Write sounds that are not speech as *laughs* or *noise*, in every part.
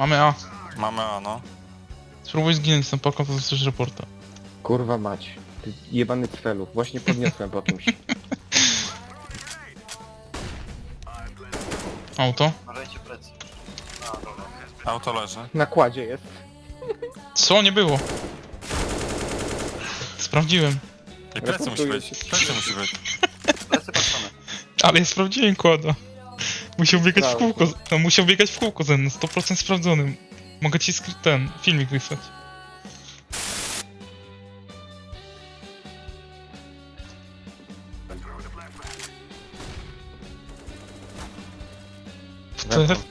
Mamy A. Mamy A, no. Spróbuj zginąć z tą paką, to dostajesz reporta. Kurwa mać. Ty jebany cfelu. Właśnie podniosłem po czymś. *laughs* Auto. Plecy. Auto leży. Na kładzie jest. Co? Nie było. Sprawdziłem. I plecy musi Reportuję być. się. Plecy musi być. Plecy patrzone. Ale ja sprawdziłem kłada. Musiał biegać w Brawo. kółko. No, musiał biegać w kółko ze mną, 100% sprawdzony. Mogę ci skry- ten filmik wysłać. To, Wracam.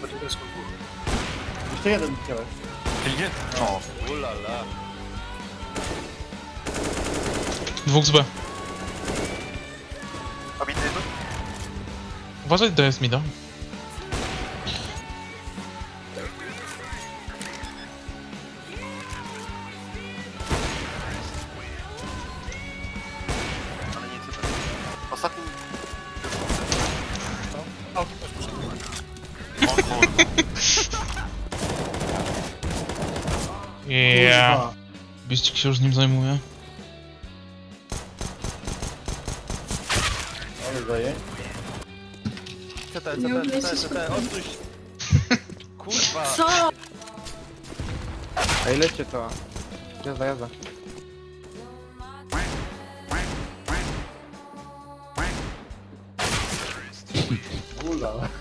Poczekaj z góry. Jeszcze jeden widziałeś. Idzie? O, dwóch z B. Obity tu? Uważaj, to jest mi da. Ale nie. Ostatni... O kurde. Yeah. Biścik się już nim zajmuje. Ale daje. CT, Nie CT, CT, się CT, się. *laughs* Kurwa. Co? Ej, lećcie to. Jazda, jazda. Ulala. *laughs*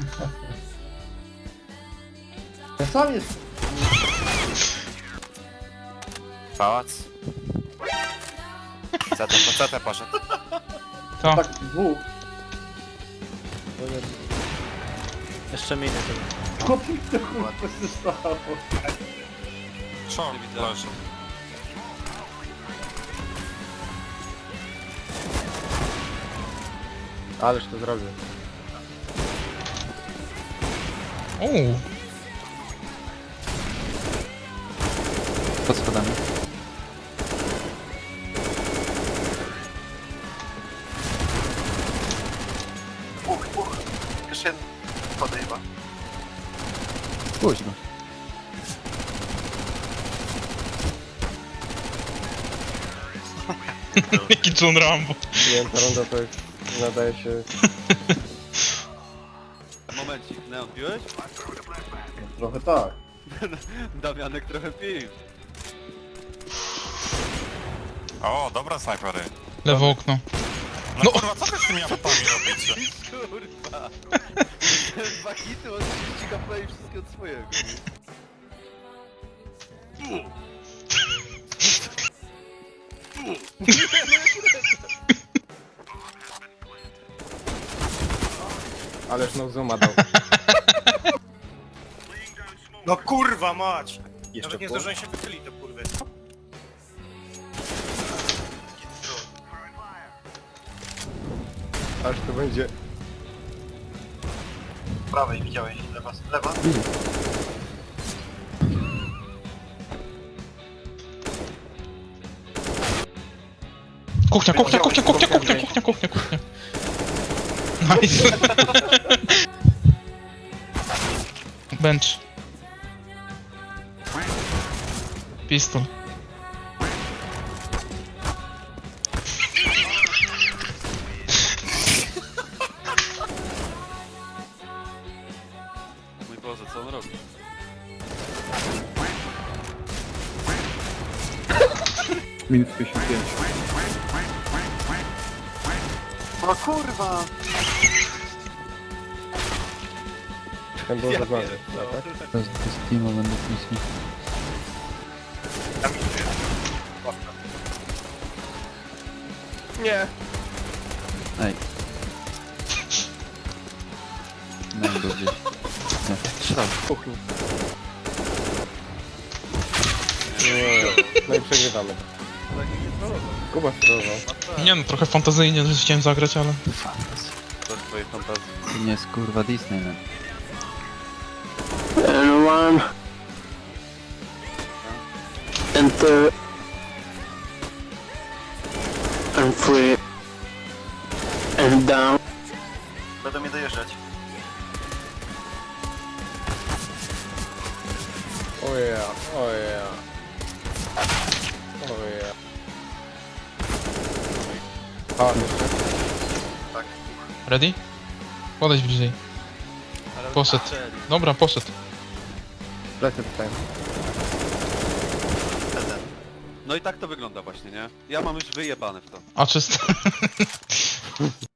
Ja sam jest. Pałac. CT, po CT poszedł. To. Tak, dwóch. Jeszcze minę to. Co to kurwa się stało? Short leży. Ależ to zrobił. Uuu. Pod schodami. Jeszcze jeden. Chyba. Pójdź go. *laughs* Jaki John Rambo. Nie wiem, ta runda to jest... Nadaje się... Momencik, Neon, piłeś? Trochę tak. *laughs* Damianek trochę pił. O, dobra snajpery. Lewe okno. No, No. kurwa, co wy z tymi apatami robicie? *laughs* Kurwa. Ten dwa hity od 30 HP i wszystkie od swojego. Ależ no zooma dał. No kurwa mać! Jeszcze Nawet nie pół. zdążyłem się wychylić do kurwy. Aż to będzie... Prawej widziałeś. Lewa. Lewa. Kuchnia, kuchnia, kuchnia, kuchnia, kuchnia, kuchnia, kuchnia, kuchnia. Nice. Bench. Pistol. Minus 55. No kurwa! Ten był zabrany. tak? To jest z Timo będę pisał. Tam idzie. Łapka. Nie! Ej. Daj go gdzieś. Nie, strzelał. Kuchni. Nie, no i przegrywamy. Kuba sterował. Nie no, trochę fantazyjnie że chciałem zagrać, ale... To jest twoje fantazje. To nie jest kurwa Disneyland. Anyone? Enter. I'm free. Będą mnie dojeżdżać. O ja, o ja. A, jeszcze. Tak. Ready? Podejdź bliżej. Ale Poszedł. strzeli. Dobra, poszedł. Lecę tutaj. Ten. No i tak to wygląda właśnie, nie? Ja mam już wyjebane w to. A czysto. *laughs*